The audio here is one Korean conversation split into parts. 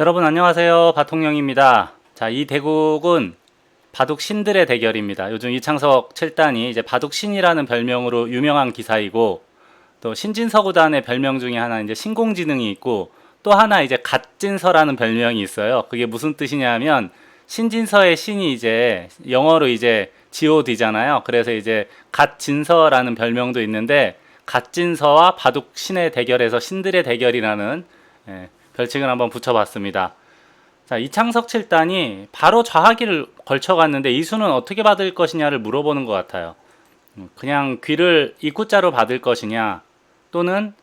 여러분 안녕하세요. 바통령입니다. 자, 이 대국은 바둑 신들의 대결입니다. 요즘 이창석 7단이 이제 바둑 신이라는 별명으로 유명한 기사이고 또 신진서 구단의 별명 중에 하나 이제 신공지능이 있고 또 하나 이제 갓진서라는 별명이 있어요. 그게 무슨 뜻이냐면 신진서의 신이 이제 영어로 이제 god잖아요. 그래서 이제 갓진서라는 별명도 있는데 갓진서와 바둑 신의 대결에서 신들의 대결이라는 예, 별칭을 한번 붙여봤습니다. 자, 이창석 7단이 바로 좌하기를 걸쳐갔는데 이 수는 어떻게 받을 것이냐를 물어보는 것 같아요. 음, 그냥 귀를 입구자로 받을 것이냐, 또는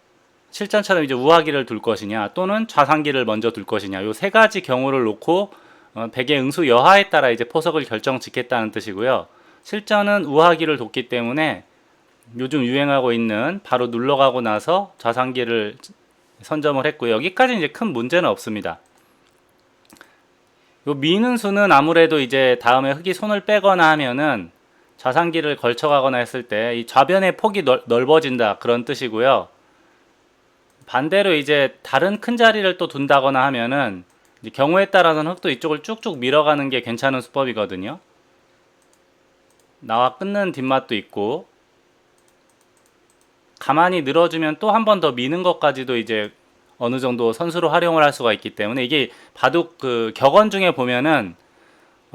실전처럼 이제 우하기를 둘 것이냐, 또는 좌상기를 먼저 둘 것이냐, 요 세 가지 경우를 놓고 어, 백의 응수 여하에 따라 이제 포석을 결정 짓겠다는 뜻이고요. 실전은 우하기를 뒀기 때문에 요즘 유행하고 있는 바로 눌러가고 나서 좌상기를 선점을 했고 여기까지 이제 큰 문제는 없습니다. 요 미는 수는 아무래도 이제 다음에 흙이 손을 빼거나 하면은 좌상기를 걸쳐가거나 했을 때 이 좌변의 폭이 넓, 넓어진다 그런 뜻이고요. 반대로 이제 다른 큰 자리를 또 둔다거나 하면은 경우에 따라서는 흙도 이쪽을 쭉쭉 밀어가는 게 괜찮은 수법이거든요. 나와 끊는 뒷맛도 있고 가만히 늘어주면 또 한 번 더 미는 것까지도 이제 어느 정도 선수로 활용을 할 수가 있기 때문에 이게 바둑 그 격언 중에 보면은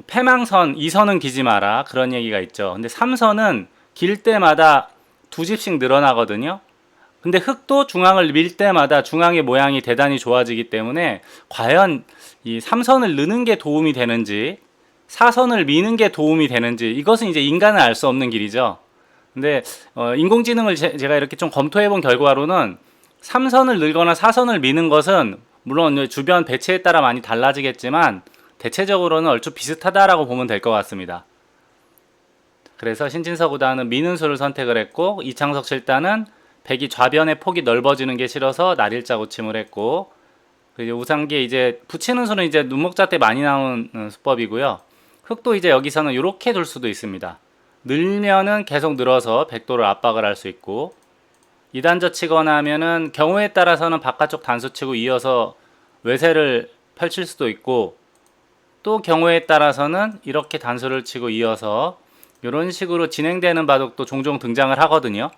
패망선 2선은 기지 마라 그런 얘기가 있죠. 근데 3선은 길 때마다 두 집씩 늘어나거든요. 근데 흙도 중앙을 밀 때마다 중앙의 모양이 대단히 좋아지기 때문에 과연 이 3선을 느는 게 도움이 되는지 4선을 미는 게 도움이 되는지 이것은 이제 인간은 알 수 없는 길이죠. 근데 어, 인공지능을 제, 가 이렇게 좀 검토해 본 결과로는 3선을 늘거나 4선을 미는 것은 물론 주변 배치에 따라 많이 달라지겠지만 대체적으로는 얼추 비슷하다라고 보면 될 것 같습니다. 그래서 신진서 구단은 미는 수를 선택을 했고 이창석 7단은 백이 좌변의 폭이 넓어지는 게 싫어서 날일자 고침을 했고 그리고 우상기에 이제 붙이는 수는 이제 눈목자 때 많이 나오는 어, 수법이고요. 흙도 이제 여기서는 이렇게 둘 수도 있습니다. 늘면은 계속 늘어서 백도를 압박을 할 수 있고 2단저 치거나 하면은 경우에 따라서는 바깥쪽 단수 치고 이어서 외세를 펼칠 수도 있고 또 경우에 따라서는 이렇게 단수를 치고 이어서 이런 식으로 진행되는 바둑도 종종 등장을 하거든요.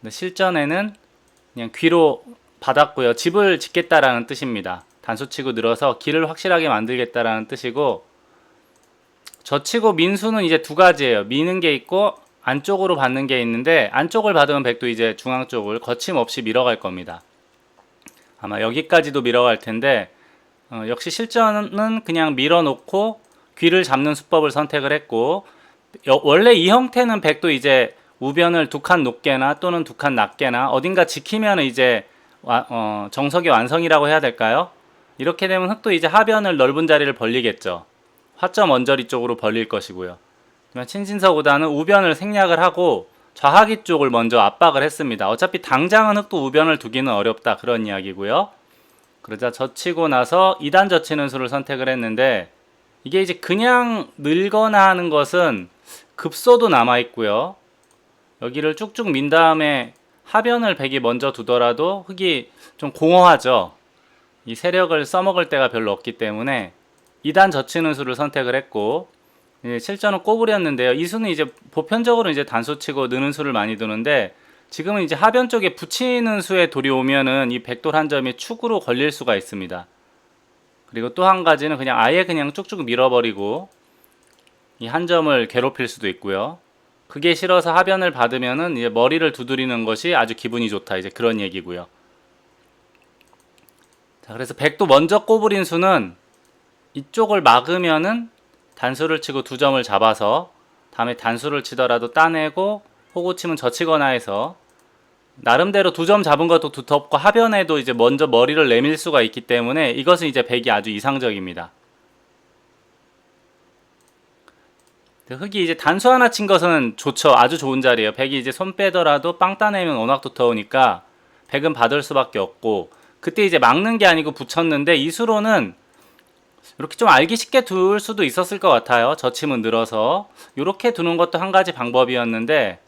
근데 실전에는 그냥 귀로 받았고요. 집을 짓겠다라는 뜻입니다. 단수 치고 늘어서 길을 확실하게 만들겠다라는 뜻이고 젖히고 민수는 이제 두 가지예요. 미는 게 있고 안쪽으로 받는 게 있는데 안쪽을 받으면 백도 이제 중앙 쪽을 거침없이 밀어갈 겁니다. 아마 여기까지도 밀어갈 텐데 어, 역시 실전은 그냥 밀어놓고 귀를 잡는 수법을 선택을 했고 여, 원래 이 형태는 백도 이제 우변을 두 칸 높게나 또는 두 칸 낮게나 어딘가 지키면 이제 와, 어, 정석의 완성이라고 해야 될까요? 이렇게 되면 흙도 이제 하변을 넓은 자리를 벌리겠죠. 화점 원저리 쪽으로 벌릴 것이고요. 친신서보다는 우변을 생략을 하고 좌하기 쪽을 먼저 압박을 했습니다. 어차피 당장은 흙도 우변을 두기는 어렵다 그런 이야기고요. 그러자 젖히고 나서 2단 젖히는 수를 선택을 했는데 이게 이제 그냥 늘거나 하는 것은 급소도 남아 있고요. 여기를 쭉쭉 민 다음에 하변을 백이 먼저 두더라도 흙이 좀 공허하죠. 이 세력을 써먹을 때가 별로 없기 때문에 2단 젖히는 수를 선택을 했고 예, 실전은 꼬부렸는데요. 이 수는 이제 보편적으로 이제 단수 치고 느는 수를 많이 두는데 지금은 이제 하변 쪽에 붙이는 수에 돌이 오면은 이 백돌 한 점이 축으로 걸릴 수가 있습니다. 그리고 또 한 가지는 그냥 아예 그냥 쭉쭉 밀어버리고 이 한 점을 괴롭힐 수도 있고요. 그게 싫어서 하변을 받으면은 이제 머리를 두드리는 것이 아주 기분이 좋다. 이제 그런 얘기고요. 자, 그래서 백도 먼저 꼬부린 수는 이쪽을 막으면은 단수를 치고 두 점을 잡아서 다음에 단수를 치더라도 따내고 호구 치면 젖히거나 해서 나름대로 두 점 잡은 것도 두텁고 하변에도 이제 먼저 머리를 내밀 수가 있기 때문에 이것은 이제 백이 아주 이상적입니다. 흙이 이제 단수 하나 친 것은 좋죠. 아주 좋은 자리예요. 백이 이제 손 빼더라도 빵 따내면 워낙 두터우니까 백은 받을 수밖에 없고 그때 이제 막는 게 아니고 붙였는데 이 수로는 이렇게 좀 알기 쉽게 둘 수도 있었을 것 같아요. 저침은 늘어서 이렇게 두는 것도 한 가지 방법이었는데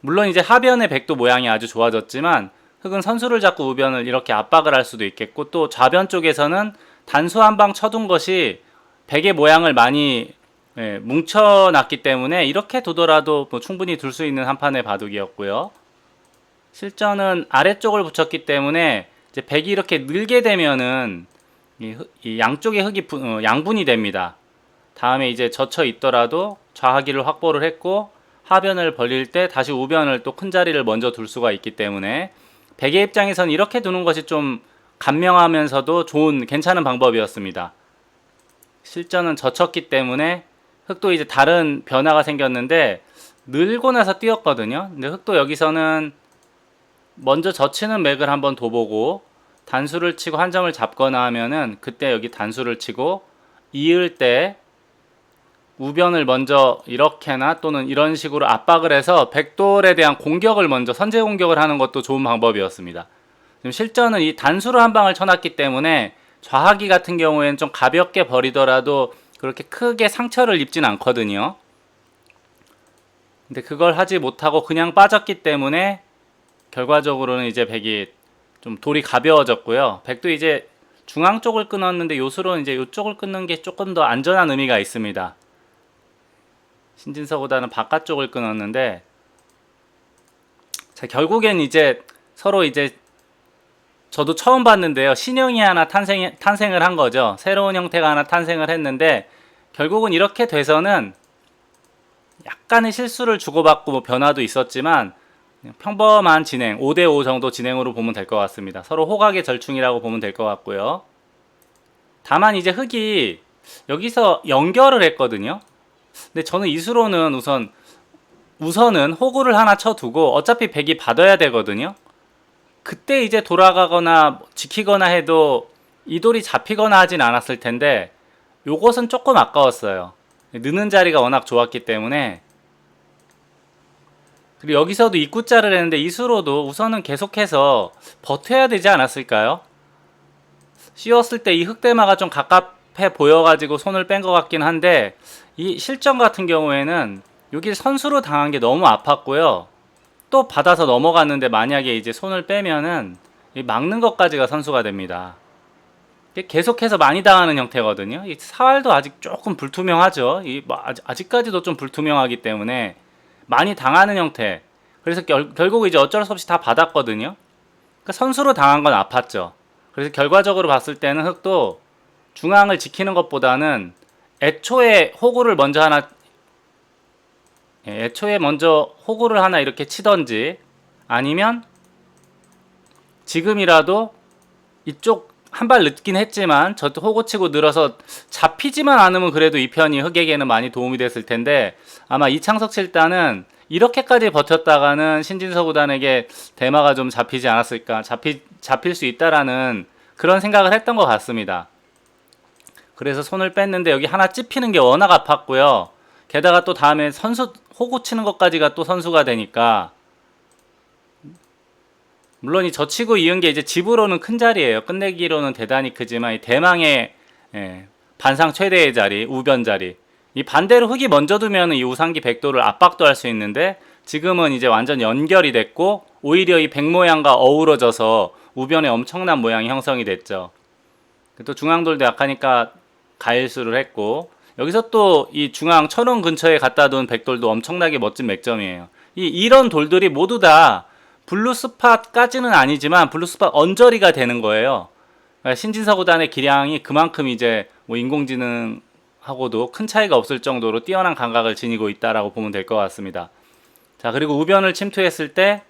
물론 이제 하변의 백도 모양이 아주 좋아졌지만 흙은 선수를 잡고 우변을 이렇게 압박을 할 수도 있겠고 또 좌변 쪽에서는 단수 한 방 쳐둔 것이 백의 모양을 많이 예, 뭉쳐놨기 때문에 이렇게 두더라도 뭐 충분히 둘 수 있는 한 판의 바둑이었고요. 실전은 아래쪽을 붙였기 때문에 이제 백이 이렇게 늘게 되면은 이, 흑- 이 양쪽의 흙이 분- 어, 양분이 됩니다. 다음에 이제 젖혀 있더라도 좌하기를 확보를 했고 하변을 벌릴 때 다시 우변을 또 큰 자리를 먼저 둘 수가 있기 때문에 백의 입장에선 이렇게 두는 것이 좀 간명하면서도 좋은 괜찮은 방법이었습니다. 실전은 젖혔기 때문에 흙도 이제 다른 변화가 생겼는데 늘고 나서 뛰었거든요. 근데 흙도 여기서는 먼저 젖히는 맥을 한번 둬보고 단수를 치고 한 점을 잡거나 하면은 그때 여기 단수를 치고 이을 때 우변을 먼저 이렇게나 또는 이런 식으로 압박을 해서 백돌에 대한 공격을 먼저 선제 공격을 하는 것도 좋은 방법이었습니다. 지금 실전은 이 단수로 한 방을 쳐놨기 때문에 좌하기 같은 경우에는 좀 가볍게 버리더라도 그렇게 크게 상처를 입진 않거든요. 근데 그걸 하지 못하고 그냥 빠졌기 때문에 결과적으로는 이제 백이 좀 돌이 가벼워졌고요. 백도 이제 중앙 쪽을 끊었는데 요수로는 이제 이쪽을 끊는 게 조금 더 안전한 의미가 있습니다. 신진서보다는 바깥쪽을 끊었는데 자 결국엔 이제 서로 이제 저도 처음 봤는데요. 신형이 하나 탄생 탄생을 한 거죠. 새로운 형태가 하나 탄생을 했는데 결국은 이렇게 돼서는 약간의 실수를 주고받고 뭐 변화도 있었지만 평범한 진행 5대5 정도 진행으로 보면 될 것 같습니다. 서로 호각의 절충이라고 보면 될 것 같고요. 다만 이제 흙이 여기서 연결을 했거든요. 근데 저는 이수로는 우선 우선은 호구를 하나 쳐두고 어차피 백이 받아야 되거든요. 그때 이제 돌아가거나 지키거나 해도 이 돌이 잡히거나 하진 않았을 텐데 요것은 조금 아까웠어요. 느는 자리가 워낙 좋았기 때문에 그리고 여기서도 입구자를 했는데 이수로도 우선은 계속해서 버텨야 되지 않았을까요? 씌웠을 때 이 흑대마가 좀 갑갑해 보여가지고 손을 뺀 것 같긴 한데 이 실전 같은 경우에는 여기 선수로 당한 게 너무 아팠고요. 또 받아서 넘어갔는데 만약에 이제 손을 빼면은 이 막는 것까지가 선수가 됩니다. 계속해서 많이 당하는 형태거든요. 이 사활도 아직 조금 불투명하죠. 아직, 아직까지도 좀 불투명하기 때문에 많이 당하는 형태. 그래서 결, 결국 이제 어쩔 수 없이 다 받았거든요. 그러니까 선수로 당한 건 아팠죠. 그래서 결과적으로 봤을 때는 흑도 중앙을 지키는 것보다는 애초에 호구를 먼저 하나 예, 애초에 먼저 호구를 하나 이렇게 치던지 아니면 지금이라도 이쪽 한 발 늦긴 했지만 저 호구 치고 늘어서 잡히지만 않으면 그래도 이 편이 흑에게는 많이 도움이 됐을 텐데 아마 이창석 칠단은 이렇게까지 버텼다가는 신진서 구단에게 대마가 좀 잡히지 않았을까 잡히, 잡힐 수 있다라는 그런 생각을 했던 것 같습니다. 그래서 손을 뺐는데 여기 하나 찝히는 게 워낙 아팠고요. 게다가 또 다음에 선수 호구 치는 것까지가 또 선수가 되니까 물론 이 젖히고 이은 게 이제 집으로는 큰 자리예요. 끝내기로는 대단히 크지만 이 대망의 예, 반상 최대의 자리, 우변 자리. 이 반대로 흙이 먼저 두면 이 우상기 백도를 압박도 할 수 있는데 지금은 이제 완전 연결이 됐고 오히려 이 백 모양과 어우러져서 우변에 엄청난 모양이 형성이 됐죠. 또 중앙돌도 약하니까 가일수를 했고 여기서 또 이 중앙 천원 근처에 갖다 둔 백돌도 엄청나게 멋진 맥점이에요. 이 이런 돌들이 모두 다 블루 스팟까지는 아니지만 블루 스팟 언저리가 되는 거예요. 그러니까 신진서 구단의 기량이 그만큼 이제 뭐 인공지능하고도 큰 차이가 없을 정도로 뛰어난 감각을 지니고 있다라고 보면 될 것 같습니다. 자 그리고 우변을 침투했을 때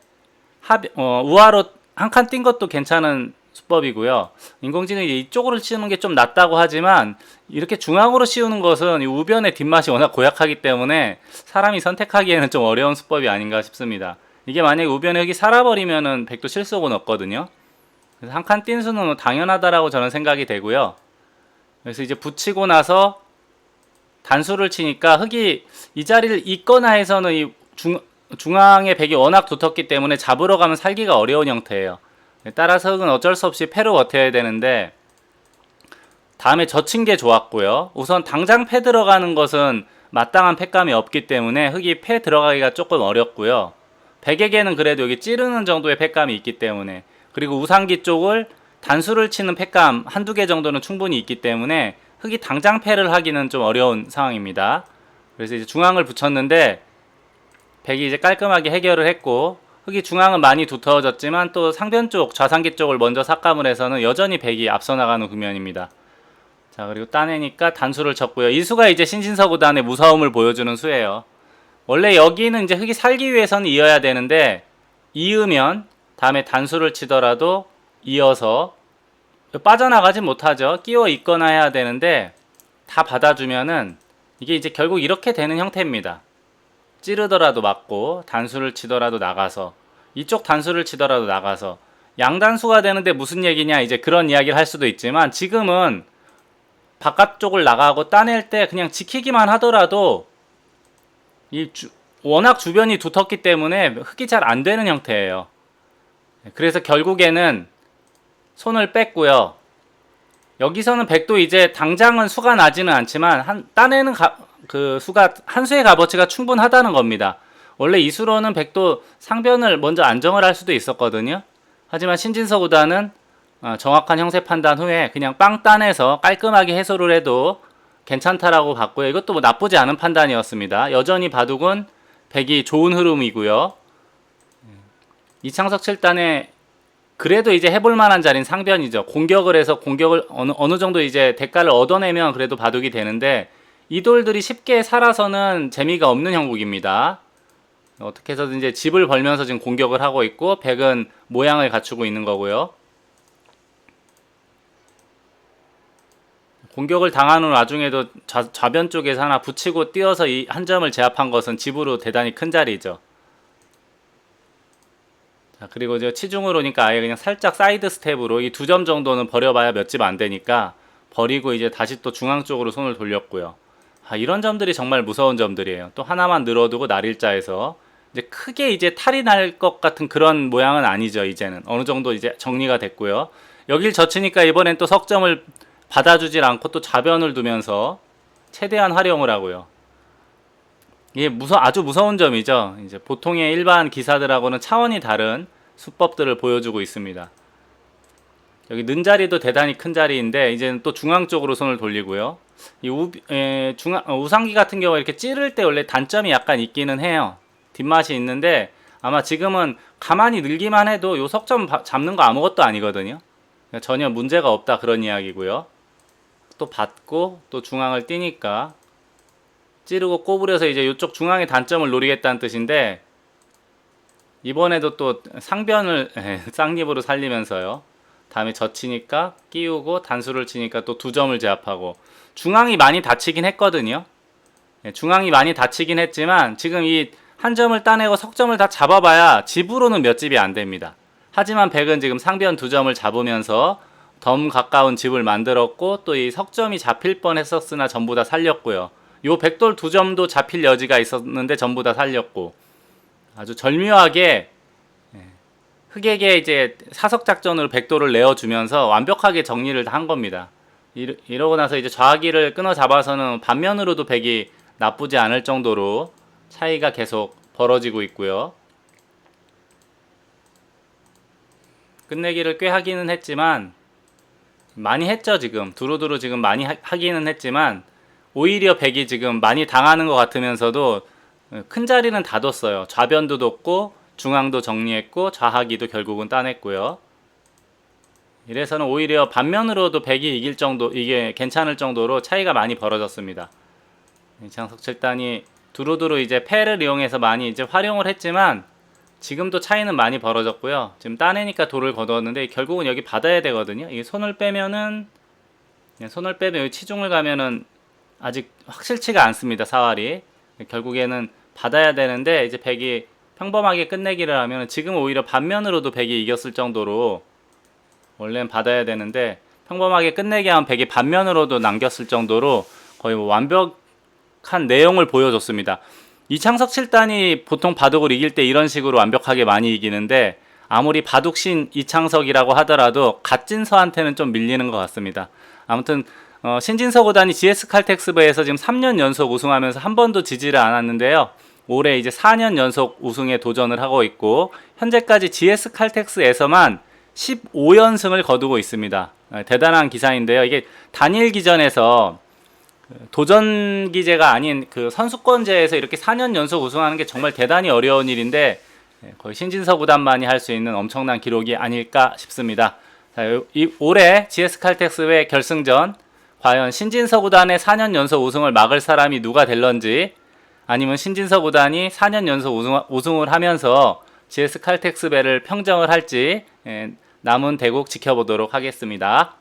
하, 어, 우하로 한 칸 뛴 것도 괜찮은 수법이고요. 인공지능이 이쪽으로 씌우는 게 좀 낫다고 하지만 이렇게 중앙으로 씌우는 것은 이 우변의 뒷맛이 워낙 고약하기 때문에 사람이 선택하기에는 좀 어려운 수법이 아닌가 싶습니다. 이게 만약에 우변에 흙이 살아버리면은 백도 실속은 없거든요. 그래서 한 칸 뛴 수는 뭐 당연하다라고 저는 생각이 되고요. 그래서 이제 붙이고 나서 단수를 치니까 흙이 이 자리를 잇거나 해서는 이 중, 중앙의 백이 워낙 두텁기 때문에 잡으러 가면 살기가 어려운 형태예요. 따라서 흙은 어쩔 수 없이 패로 버텨야 되는데 다음에 젖힌 게 좋았고요. 우선 당장 패 들어가는 것은 마땅한 패감이 없기 때문에 흙이 패 들어가기가 조금 어렵고요. 백에게는 그래도 여기 찌르는 정도의 패감이 있기 때문에 그리고 우상기 쪽을 단수를 치는 패감 한두 개 정도는 충분히 있기 때문에 흑이 당장 패를 하기는 좀 어려운 상황입니다. 그래서 이제 중앙을 붙였는데 백이 이제 깔끔하게 해결을 했고 흑이 중앙은 많이 두터워졌지만 또 상변 쪽 좌상기 쪽을 먼저 삭감을 해서는 여전히 백이 앞서 나가는 국면입니다. 자 그리고 따내니까 단수를 쳤고요. 이 수가 이제 신신서 구단의 무서움을 보여주는 수예요. 원래 여기는 이제 흑이 살기 위해서는 이어야 되는데 이으면 다음에 단수를 치더라도 이어서 빠져나가지 못하죠. 끼워 있거나 해야 되는데 다 받아주면은 이게 이제 결국 이렇게 되는 형태입니다. 찌르더라도 맞고 단수를 치더라도 나가서 이쪽 단수를 치더라도 나가서 양단수가 되는데 무슨 얘기냐 이제 그런 이야기를 할 수도 있지만 지금은 바깥쪽을 나가고 따낼 때 그냥 지키기만 하더라도 이 주- 워낙 주변이 두텁기 때문에 흙이 잘 안 되는 형태예요. 그래서 결국에는 손을 뺐고요. 여기서는 백도 이제 당장은 수가 나지는 않지만 한 따내는 가- 그 수가 한 수의 값어치가 충분하다는 겁니다. 원래 이 수로는 백도 상변을 먼저 안정을 할 수도 있었거든요. 하지만 신진서 구단은 어, 정확한 형세 판단 후에 그냥 빵 따내서 깔끔하게 해소를 해도 괜찮다라고 봤고요. 이것도 뭐 나쁘지 않은 판단이었습니다. 여전히 바둑은 백이 좋은 흐름이고요. 이창석 7단의 그래도 이제 해볼 만한 자리는 상변이죠. 공격을 해서 공격을 어느, 어느 정도 이제 대가를 얻어내면 그래도 바둑이 되는데 이 돌들이 쉽게 살아서는 재미가 없는 형국입니다. 어떻게 해서든 이제 집을 벌면서 지금 공격을 하고 있고 백은 모양을 갖추고 있는 거고요. 공격을 당하는 와중에도 좌, 좌변 쪽에서 하나 붙이고 뛰어서 이 한 점을 제압한 것은 집으로 대단히 큰 자리죠. 자, 그리고 이제 치중으로니까 아예 그냥 살짝 사이드 스텝으로 이 두 점 정도는 버려봐야 몇 집 안 되니까 버리고 이제 다시 또 중앙 쪽으로 손을 돌렸고요. 아, 이런 점들이 정말 무서운 점들이에요. 또 하나만 늘어두고 날일자에서 이제 크게 이제 탈이 날 것 같은 그런 모양은 아니죠. 이제는 어느 정도 이제 정리가 됐고요. 여길 젖히니까 이번엔 또 석점을 받아주질 않고 또 좌변을 두면서 최대한 활용을 하고요. 이게 무서 아주 무서운 점이죠. 이제 보통의 일반 기사들하고는 차원이 다른 수법들을 보여주고 있습니다. 여기 는 자리도 대단히 큰 자리인데 이제는 또 중앙 쪽으로 손을 돌리고요. 이 우, 에, 중앙, 어, 우상기 같은 경우 이렇게 찌를 때 원래 단점이 약간 있기는 해요. 뒷맛이 있는데 아마 지금은 가만히 늘기만 해도 요 석점 바- 잡는 거 아무것도 아니거든요. 그러니까 전혀 문제가 없다 그런 이야기고요. 또 받고 또 중앙을 띄니까 찌르고 꼬부려서 이제 이쪽 중앙의 단점을 노리겠다는 뜻인데 이번에도 또 상변을 쌍립으로 살리면서요. 다음에 젖히니까 끼우고 단수를 치니까 또 두 점을 제압하고 중앙이 많이 다치긴 했거든요. 예, 중앙이 많이 다치긴 했지만 지금 이 한 점을 따내고 석점을 다 잡아봐야 집으로는 몇 집이 안 됩니다. 하지만 백은 지금 상변 두 점을 잡으면서 덤 가까운 집을 만들었고 또 이 석점이 잡힐 뻔했었으나 전부 다 살렸고요. 요 백돌 두 점도 잡힐 여지가 있었는데 전부 다 살렸고 아주 절묘하게 예, 흑에게 이제 사석 작전으로 백돌을 내어주면서 완벽하게 정리를 다 한 겁니다. 이러, 이러 고 나서 이제 좌기를 끊어 잡아서는 반면으로도 백이 나쁘지 않을 정도로 차이가 계속 벌어지고 있고요. 끝내기를 꽤 하기는 했지만 많이 했죠 지금. 두루두루 지금 많이 하, 하기는 했지만 오히려 백이 지금 많이 당하는 것 같으면서도 큰 자리는 다 뒀어요. 좌변도 뒀고 중앙도 정리했고 좌하기도 결국은 따냈고요. 이래서는 오히려 반면으로도 백이 이길 정도 이게 괜찮을 정도로 차이가 많이 벌어졌습니다. 장석 7단이 두루두루 이제 패를 이용해서 많이 이제 활용을 했지만 지금도 차이는 많이 벌어졌고요. 지금 따내니까 돌을 걷었는데 결국은 여기 받아야 되거든요. 이게 손을 빼면은 그냥 손을 빼면 여기 치중을 가면은 아직 확실치가 않습니다. 사활이 결국에는 받아야 되는데 이제 백이 평범하게 끝내기를 하면 지금 오히려 반면으로도 백이 이겼을 정도로 원래는 받아야 되는데 평범하게 끝내기 하면 백이 반면으로도 남겼을 정도로 거의 뭐 완벽한 내용을 보여줬습니다. 이 창석 7단이 보통 바둑을 이길 때 이런 식으로 완벽하게 많이 이기는데 아무리 바둑신 이창석이라고 하더라도 갓진서한테는 좀 밀리는 것 같습니다. 아무튼 어, 신진서 구단이 GS 칼텍스부에서 지금 3년 연속 우승하면서 한 번도 지지를 않았는데요. 올해 이제 4년 연속 우승에 도전을 하고 있고 현재까지 GS 칼텍스에서만 15연승을 거두고 있습니다. 아, 대단한 기사인데요. 이게 단일 기전에서 도전 기제가 아닌 그 선수권제에서 이렇게 4년 연속 우승하는 게 정말 대단히 어려운 일인데 예, 거의 신진서 구단만이 할 수 있는 엄청난 기록이 아닐까 싶습니다. 자, 요- 이 올해 GS 칼텍스의 결승전 과연 신진서 구단의 4년 연속 우승을 막을 사람이 누가 될런지 아니면 신진서 구단이 4년 연속 우승, 우승을 하면서 GS 칼텍스 배를 평정을 할지 예, 남은 대국 지켜보도록 하겠습니다.